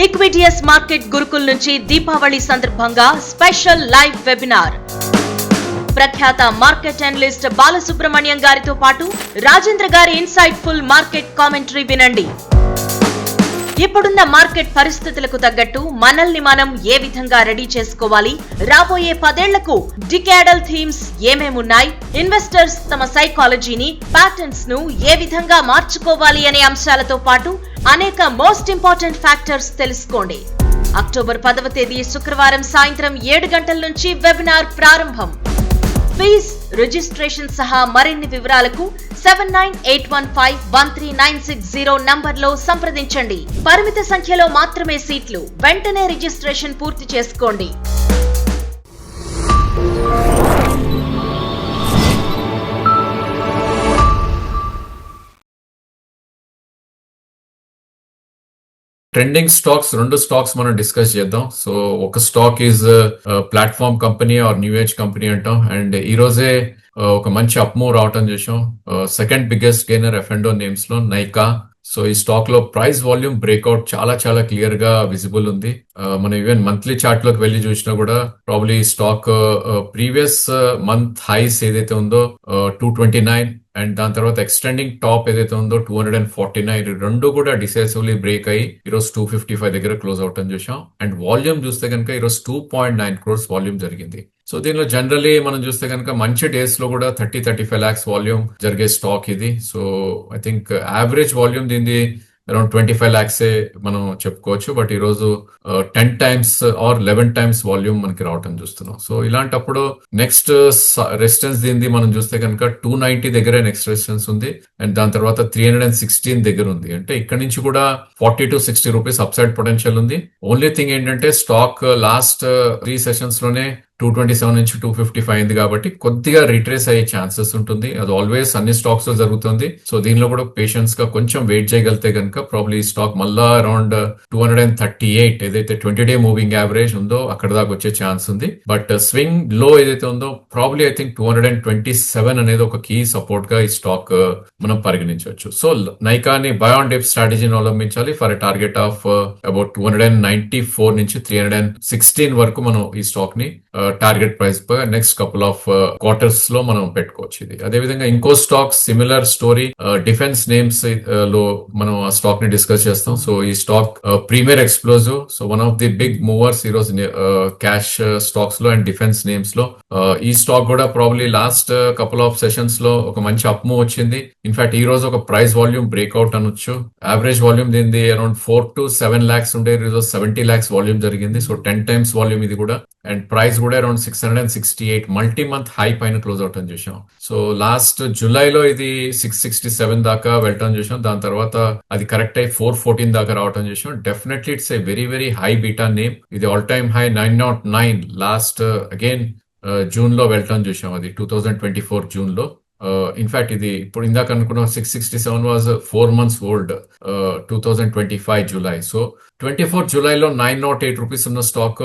ఈక్విటియస్ market Gurukul నుంచి దీపావళి సందర్భంగా special live webinar. ప్రఖ్యాత మార్కెట్ అనలిస్ట్ బాలసుబ్రహ్మణ్యం గారితో పాటు రాజేంద్ర గారి ఇన్సైట్ ఫుల్ మార్కెట్ కామెంటరీ వినండి. ఇప్పుడున్న మార్కెట్ పరిస్థితులకు తగ్గట్టు మనల్ని మనం ఏ విధంగా రెడీ చేసుకోవాలి? రాబోయే పదేళ్ళకు డికాడల్ థీమ్స్ ఏమేమున్నాయి ఇన్వెస్టర్స్ తమ సైకాలజీని ప్యాటర్న్స్ను ఏ విధంగా మార్చుకోవాలి అనే అంశాలతో పాటు అనేక మోస్ట్ ఇంపార్టెంట్ ఫ్యాక్టర్స్ తెలుసుకోండి. అక్టోబర్ పదవ తేదీ శుక్రవారం సాయంత్రం ఏడు గంటల నుంచి వెబినార్ ప్రారంభం. ఫీజ్ రిజిస్ట్రేషన్ సహా మరిన్ని వివరాలకు seven nine eight one five one three nine six zero నంబర్లో సంప్రదించండి. పరిమిత సంఖ్యలో మాత్రమే సీట్లు. వెంటనే రిజిస్ట్రేషన్ పూర్తి చేసుకోండి. ట్రెండింగ్ స్టాక్స్ రెండు స్టాక్స్ మనం డిస్కస్ చేద్దాం. సో ఒక stock is platform company or new age company అంటాం. అండ్ ఈ రోజే uh, ఒక మంచి అప్మూవ్ రావటం చూసాం సెకండ్ బిగ్గెస్ట్ గెయినర్ ఎఫెండో నేమ్స్లో నైకా సో ఈ స్టాక్లో ప్రైస్ వాల్యూమ్ బ్రేక్అవుట్ చాలా చాలా క్లియర్గా విజిబుల్ ఉంది. Uh, మనం ఈవెన్ మంత్లీ చార్ట్లోకి వెళ్ళి చూసినా కూడా probably stock previous month highs ఏదైతే ఉందో టూ ట్వంటీ నైన్ అండ్ దాని తర్వాత ఎక్స్టెండింగ్ టాప్ ఏదైతే ఉందో two hundred and forty nine రెండు కూడా డిసైసివ్లీ బ్రేక్ అయ్యి ఈరోజు టూ ఫిఫ్టీ ఫైవ్ దగ్గర క్లోజ్ అవటం చూసాం అండ్ వాల్యూమ్ చూస్తే కనుక ఈరోజు two point nine crores volume జరిగింది. సో దీనిలో జనరలీ మనం చూస్తే కనుక మంచి డేస్లో కూడా thirty thirty five lakhs volume జరిగే స్టాక్ ఇది. So I think average volume దీనిది అరౌండ్ ట్వంటీ ఫైవ్ ల్యాక్సే మనం చెప్పుకోవచ్చు బట్ ఈరోజు ten times or eleven times volume మనకి రావటం చూస్తున్నాం. సో ఇలాంటప్పుడు నెక్స్ట్ రెసిస్టెన్స్ దీనిది మనం చూస్తే కనుక టూ నైన్టీ దగ్గరే నెక్స్ట్ రెసిస్టెన్స్ ఉంది అండ్ దాని తర్వాత త్రీ హండ్రెడ్ అండ్ సిక్స్టీన్ దగ్గర ఉంది. అంటే ఇక్కడ నుంచి కూడా forty to sixty rupees upside potential ఉంది. ఓన్లీ థింగ్ ఏంటంటే స్టాక్ లాస్ట్ త్రీ సెషన్స్లోనే టూ ట్వంటీ సెవెన్ నుంచి టూ ఫిఫ్టీ ఫైవ్ అయింది కాబట్టి కొద్దిగా రిట్రేస్ అయ్యే ఛాన్సెస్ ఉంటుంది. అది ఆల్వేస్ అన్ని స్టాక్స్లో జరుగుతుంది. సో దీనిలో కూడా పేషెన్స్గా కొంచెం వెయిట్ చేయగలిగితే కనుక ప్రాబ్లీ ఈ స్టాక్ మళ్ళా around two hundred and thirty eight ఏదైతే ట్వంటీ డే మూవింగ్ యావరేజ్ ఉందో అక్కడ దాకా వచ్చే ఛాన్స్ ఉంది. బట్ స్వింగ్లో ఏదైతే ఉందో probably I think two hundred and twenty seven అనేది ఒక కీ సపోర్ట్గా ఈ స్టాక్ uh, మనం పరిగణించవచ్చు. సో నైకాని బయాన్ డెప్ స్ట్రాటజీని అవలంబించాలి for a target of about two hundred and ninety four నుంచి త్రీ హండ్రెడ్ అండ్ సిక్స్టీన్ వరకు మనం ఈ స్టాక్ని uh, target price next couple of క్వార్టర్స్లో మనం పెట్టుకోవచ్చు ఇది. అదేవిధంగా ఇంకో స్టాక్ సిమిలర్ స్టోరీ డిఫెన్స్ నేమ్స్లో మనం ఆ స్టాక్ని డిస్కస్ చేస్తాం. సో ఈ stock premier explosive so one of the big movers ఈ రోజు క్యాష్ స్టాక్స్లో అండ్ డిఫెన్స్ నేమ్స్లో. ఈ స్టాక్ కూడా ప్రాబ్లీ లాస్ట్ కపుల్ ఆఫ్ సెషన్స్లో ఒక మంచి అప్మూవ్ వచ్చింది. ఇన్ఫాక్ట్ ఈ రోజు ఒక ప్రైస్ వాల్యూమ్ బ్రేక్అవుట్ అనొచ్చు. యావరేజ్ వాల్యూమ్ దీనిది around four to seven lakhs ఉండే ఈ రోజు సెవెంటీ లాక్స్ వాల్యూమ్ జరిగింది. సో టెన్ టైమ్స్ వాల్యూమ్ ఇది కూడా. అండ్ ప్రైస్ కూడా around six hundred and sixty eight multi month high పైన క్లోజ్ అవటం చూసాం సో లాస్ట్ జూలైలో ఇది సిక్స్ సిక్స్టీ సెవెన్ దాకా వెళ్ళటం చూసాం దాని తర్వాత అది కరెక్ట్ అయ్యి ఫోర్ ఫోర్టీన్ దాకా రావటం చూసాం definitely it's a very very high beta name ఇది all time high nine not nine last again జూన్లో వెళ్ళటం చూసాం అది టూ థౌజండ్ ట్వంటీ ఫోర్ జూన్లో Uh, ఇన్ఫాక్ట్ ఇది ఇప్పుడు ఇందాక అనుకున్న six sixty seven was four months old two thousand twenty five July so twenty four జూలైలో నైన్ నాట్ ఎయిట్ రూపీస్ ఉన్న స్టాక్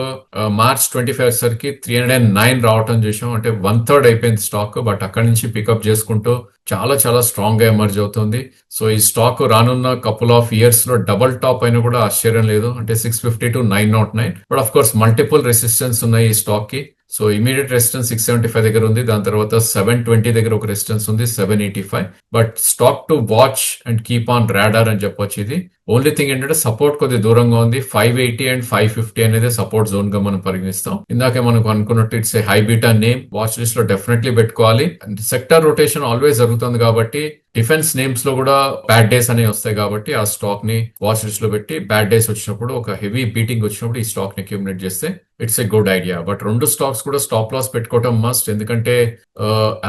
మార్చ్ ట్వంటీ ఫైవ్ సరికి త్రీ హండ్రెడ్ అండ్ నైన్ రావటం చూసాం. అంటే వన్ థర్డ్ అయిపోయింది స్టాక్ బట్ అక్కడి నుంచి pickup చేసుకుంటూ చాలా చాలా స్ట్రాంగ్గా ఎమర్జ్ అవుతుంది. సో ఈ స్టాక్ రానున్న కపుల్ ఆఫ్ ఇయర్స్లో డబల్ టాప్ అయినా కూడా ఆశ్చర్యం లేదు. అంటే six fifty to nine not nine but of course multiple resistance ఉన్నాయి ఈ స్టాక్కి so immediate resistance six seventy five దగ్గర ఉంది. దాని తర్వాత సెవెన్ ట్వంటీ దగ్గర ఒక రెసిస్టెన్స్ ఉంది seven eighty five but stock to watch and keep on radar అని చెప్పొచ్చు ఇది. ఓన్లీ థింగ్ ఏంటంటే సపోర్ట్ కొద్ది దూరంగా ఉంది. Five eighty and five fifty అనేది సపోర్ట్ జోన్గా మనం పరిగణిస్తాం. ఇందాకే మనకు అనుకున్నట్టు it's a high beta name watch లిస్ట్లో డెఫినెట్లీ పెట్టుకోవాలి. సెక్టర్ రొటేషన్ ఆల్వేస్ జరుగుతుంది కాబట్టి డిఫెన్స్ నేమ్స్లో కూడా బ్యాడ్ డేస్ అనేవి వస్తాయి కాబట్టి ఆ స్టాక్ని వాచ్ లిస్ట్లో పెట్టి బ్యాడ్ డేస్ వచ్చినప్పుడు ఒక హెవీ బీటింగ్ వచ్చినప్పుడు ఈ స్టాక్ని అక్యూమినేట్ చేస్తే it's a good idea but రెండు స్టాక్స్ కూడా స్టాప్ లాస్ పెట్టుకోవటం మస్ట్ ఎందుకంటే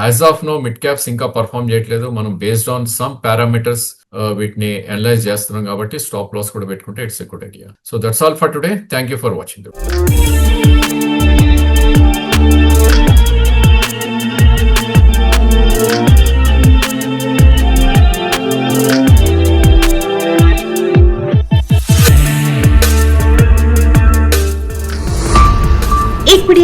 as of now mid caps ఇంకా పర్ఫామ్ చేయట్లేదు. మనం బేస్డ్ ఆన్ సమ్ పారామీటర్స్ వీటిని అనలైజ్ చేస్తున్నాం కాబట్టి స్టాప్ లాస్ కూడా పెట్టుకుంటే it's a good idea so that's all for today thank you for watching